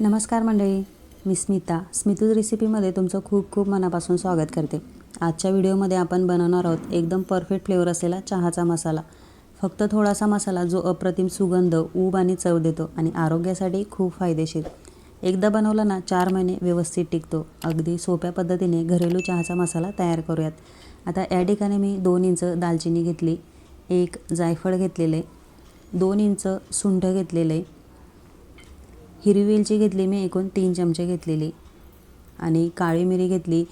नमस्कार मंडळी मी स्मिता. स्मितूज रेसिपीमध्ये तुमचं खूप खूप मनापासून स्वागत करते. आजच्या व्हिडिओमध्ये आपण बनवणार आहोत एकदम परफेक्ट फ्लेवर असलेला चहाचा मसाला. फक्त थोडासा मसाला जो अप्रतिम सुगंध ऊब आणि चव देतो आणि आरोग्यासाठी खूप फायदेशीर. एकदा बनवला ना चार महिने व्यवस्थित टिकतो. अगदी सोप्या पद्धतीने घरेलू चहाचा मसाला तयार करूयात. आता या ठिकाणी मी दोन इंच दालचिनी घेतली एक जायफळ घेतलेले दोन इंच सुंठ घेतलेले हिरवी वेलची घेतली मी एकूण तीन चमचे घेतलेली. आणि काळी मिरी घेतली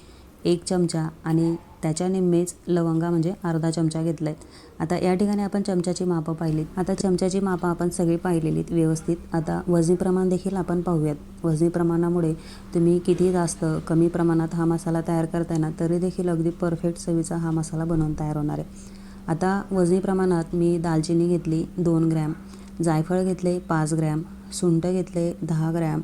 एक चमचा. आणि त्याच्या निम्मेच लवंगा म्हणजे अर्धा चमचा घेतला आहेत आता या ठिकाणी आपण चमच्याची मापं पाहिलीत. आता चमच्याची मापं आपण सगळी पाहिलेलीत व्यवस्थित. आता वजनी प्रमाण देखील आपण पाहूयात. वजनी प्रमाणामुळे तुम्ही किती जास्त कमी प्रमाणात हा मसाला तयार करताय ना तरी देखील अगदी परफेक्ट चवीचा हा मसाला बनवून तयार होणार आहे. आता वजनी प्रमाणात मी दालचिनी घेतली दोन ग्रॅम. जायफळ घेतले पाच ग्रॅम. सुंठ घेतले दहा ग्रॅम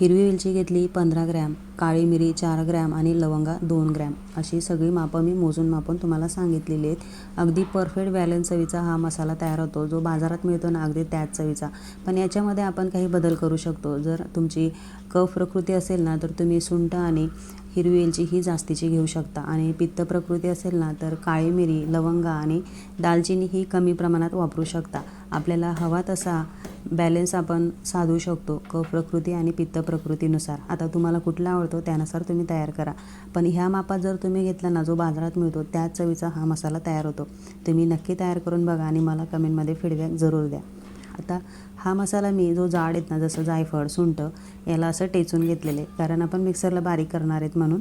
हिरवी वेलची घेतली पंधरा ग्रॅम काळी मिरी चार ग्रॅम आणि लवंगा दोन ग्रॅम अशी सगळी मापं मी मोजून मापून तुम्हाला सांगितलेली आहेत. अगदी परफेक्ट बॅलन्स चवीचा हा मसाला तयार होतो जो बाजारात मिळतो ना अगदी त्याच चवीचा. पण याच्यामध्ये आपण काही बदल करू शकतो. जर तुमची कफ प्रकृती असेल ना तर तुम्ही सुंठ आणि हिरवी वेलची ही जास्तीची घेऊ शकता. आणि पित्त प्रकृती असेल ना तर काळी मिरी लवंगा आणि दालचिनी ही कमी प्रमाणात वापरू शकता. आपल्याला हवा तसा बॅलेन्स आपण साधू शकतो क प्रकृती आणि पित्त प्रकृतीनुसार. आता तुम्हाला कुठला आवडतो त्यानुसार तुम्ही तयार करा. पण ह्या मापात जर तुम्ही घेतला ना जो बाजारात मिळतो त्याच चवीचा हा मसाला तयार होतो. तुम्ही नक्की तयार करून बघा आणि मला कमेंटमध्ये फीडबॅक जरूर द्या. आता हा मसाला मी जो जाड आहेत ना जसं जायफळ सुंट याला असं टेचून घेतलेले कारण आपण मिक्सरला बारीक करणार आहेत म्हणून.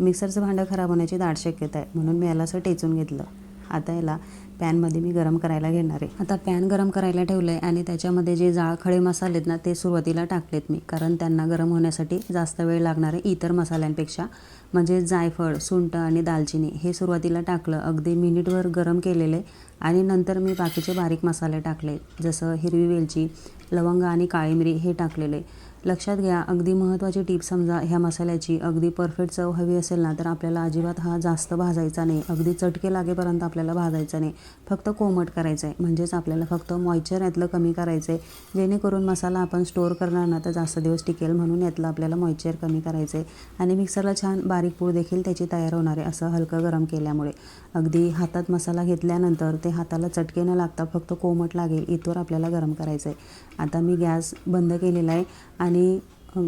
मिक्सरचं भांडं खराब होण्याची दाट शक्यता आहे. म्हणून मी याला असं टेचून घेतलं. आता याला पॅनमध्ये मी गरम करायला घेणार आहे. आता पॅन गरम करायला ठेवलं आहे आणि त्याच्यामध्ये जे जाळखळे मसाले आहेत ना ते सुरुवातीला टाकलेत मी. कारण त्यांना गरम होण्यासाठी जास्त वेळ लागणार आहे इतर मसाल्यांपेक्षा. म्हणजे जायफळ सुंट आणि दालचिनी हे सुरुवातीला टाकलं. अगदी मिनिटभर गरम केलेले आणि नंतर मी बाकीचे बारीक मसाले टाकले. जसं हिरवी वेलची लवंग आणि काळी मिरी हे टाकलेले. लक्षात घ्या अगदी महत्त्वाची टीप समजा ह्या मसाल्याची. अगदी परफेक्ट चव हवी असेल ना तर आपल्याला अजिबात हा जास्त भाजायचा नाही. अगदी चटके लागेपर्यंत आपल्याला भाजायचा नाही. फक्त कोमट करायचं आहे म्हणजेच आपल्याला फक्त मॉइश्चर यातलं कमी करायचं आहे जेणेकरून मसाला आपण स्टोअर करणार ना तर जास्त दिवस टिकेल म्हणून यातलं आपल्याला मॉइश्चर कमी करायचं आहे आणि मिक्सरला छान बारीक पूड देखील त्याची तयार होणार आहे असं हलकं गरम केल्यामुळे. अगदी हातात मसाला घेतल्यानंतर ते हाताला चटके न लागता फक्त कोमट लागेल इथवर आपल्याला गरम करायचं आहे आता मी गॅस बंद केलेला आहे आणि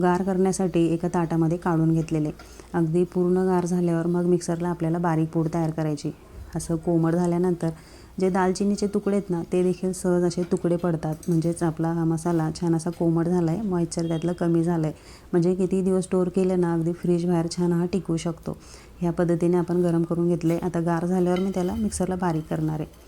गार करण्यासाठी एका ताटामध्ये काढून घेतलेले. अगदी पूर्ण गार झाल्यावर मग मिक्सरला आपल्याला बारीक पूड तयार करायची. असं कोमट झाल्यानंतर जे दालचिनीचे तुकडे आहेत ना ते देखील सहज असे तुकडे पडतात. म्हणजेच आपला हा मसाला छान असा कोमट झाला आहे मॉइश्चर त्यातलं कमी झालं आहे म्हणजे किती दिवस स्टोअर केलं ना अगदी फ्रीज बाहेर छान हा टिकू शकतो. ह्या पद्धतीने आपण गरम करून घेतले. आता गार झाल्यावर मी त्याला मिक्सरला बारीक करणार आहे.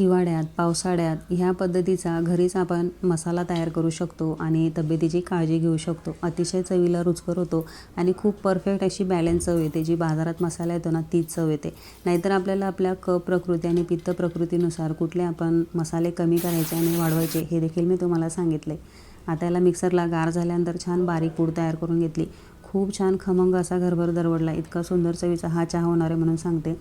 हिवाळ्यात पावसाळ्यात ह्या पद्धतीचा घरीच आपण मसाला तयार करू शकतो आणि तब्येतीची काळजी घेऊ शकतो. अतिशय चवीला रुचकर होतो आणि खूप परफेक्ट अशी बॅलन्स चव येते. जी बाजारात मसाला येतो ना तीच चव येते. नाहीतर आपल्याला आपल्या क प्रकृती आणि पित्त प्रकृतीनुसार कुठले आपण मसाले कमी करायचे आणि वाढवायचे हे देखील मी तुम्हाला सांगितले. आता याला मिक्सरला गार झाल्यानंतर छान बारीक पूड तयार करून घेतली. खूप छान खमंग असा घरभर दरवडला. इतका सुंदर चवीचा हा चहा होणार आहे म्हणून सांगते.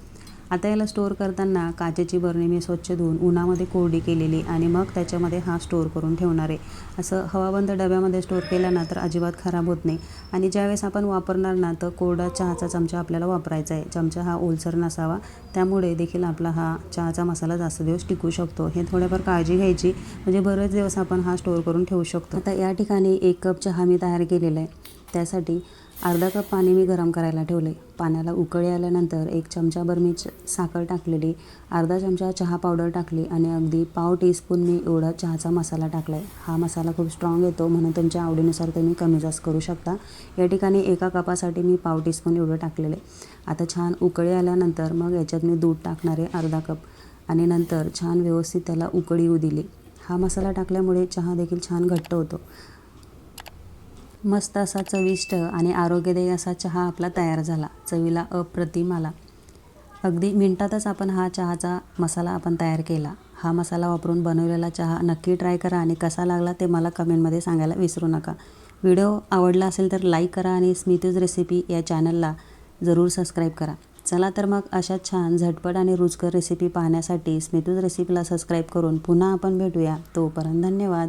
आता याला स्टोअर करताना काचेची बरणी मी स्वच्छ धुवून उन्हामध्ये कोरडी केलेली आणि मग त्याच्यामध्ये हा स्टोअर करून ठेवणार आहे. असं हवाबंद डब्यामध्ये स्टोअर केला ना तर अजिबात खराब होत नाही. आणि ज्यावेळेस आपण वापरणार ना तर कोरडा चहाचा चमचा आपल्याला वापरायचा आहे. चमचा हा ओलसर नसावा. त्यामुळे देखील आपला हा चहाचा मसाला जास्त दिवस टिकू शकतो. हे थोड्याफार काळजी घ्यायची. म्हणजे बरेच दिवस आपण हा स्टोअर करून ठेवू शकतो. आता या ठिकाणी एक कप चहा मी तयार केलेला आहे. त्यासाठी अर्धा कप पाणी मी गरम करायला ठेवले. पाण्याला उकळी आल्यानंतर एक चमचाभर मी साखर टाकलेली अर्धा चमचा चहा पावडर टाकली आणि अगदी पाव टीस्पून मी एवढा चहाचा मसाला टाकला आहे हा मसाला खूप स्ट्रॉंग येतो म्हणून तुमच्या आवडीनुसार तुम्ही कमी जास्त करू शकता. या ठिकाणी एका कपासाठी मी पाव टीस्पून एवढं टाकलेलं. आहे आता छान उकळी आल्यानंतर मग याच्यात मी दूध टाकणार आहे अर्धा कप आणि नंतर छान व्यवस्थित त्याला उकळी येऊ दिली. हा मसाला टाकल्यामुळे चहा देखील छान घट्ट होतो. मस्त असा चविष्ट आणि आरोग्यदायी असा चहा आपला तयार झाला. चवीला अप्रतिम आला. अगदी मिनटातच आपण हा चहाचा मसाला आपण तयार केला. हा मसाला वापरून बनवलेला चहा नक्की ट्राय करा आणि कसा लागला ते मला कमेंटमध्ये सांगायला विसरू नका. व्हिडिओ आवडला असेल तर लाईक करा आणि स्मितूज रेसिपी या चॅनलला जरूर सबस्क्राईब करा. चला तर मग अशा छान झटपट आणि रुचकर रेसिपी पाहण्यासाठी स्मितूज रेसिपीला सबस्क्राईब करून पुन्हा आपण भेटूया. तोपर्यंत धन्यवाद.